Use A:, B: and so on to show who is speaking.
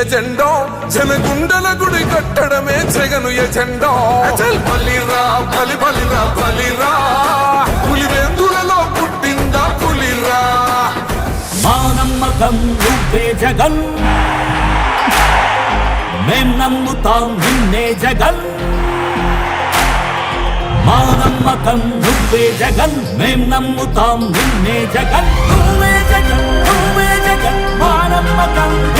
A: ఎజెండో? జనగుండల గుడి కట్టడమే జగను ఎజెండో. అచల్! బలిరా బలి బలిరా బలిరా. పులివెందులలో పుట్టిందా పులిరా?
B: మా నమ్మకం నువ్వే జగన్. మేం నమ్ముతాం నిన్నే జగన్. మా నమ్మకం నువ్వే జగన్. మేం నమ్ముతాం నిన్నే జగన్. నువ్వే జగన్ నువ్వే జగన్. మా నమ్మకం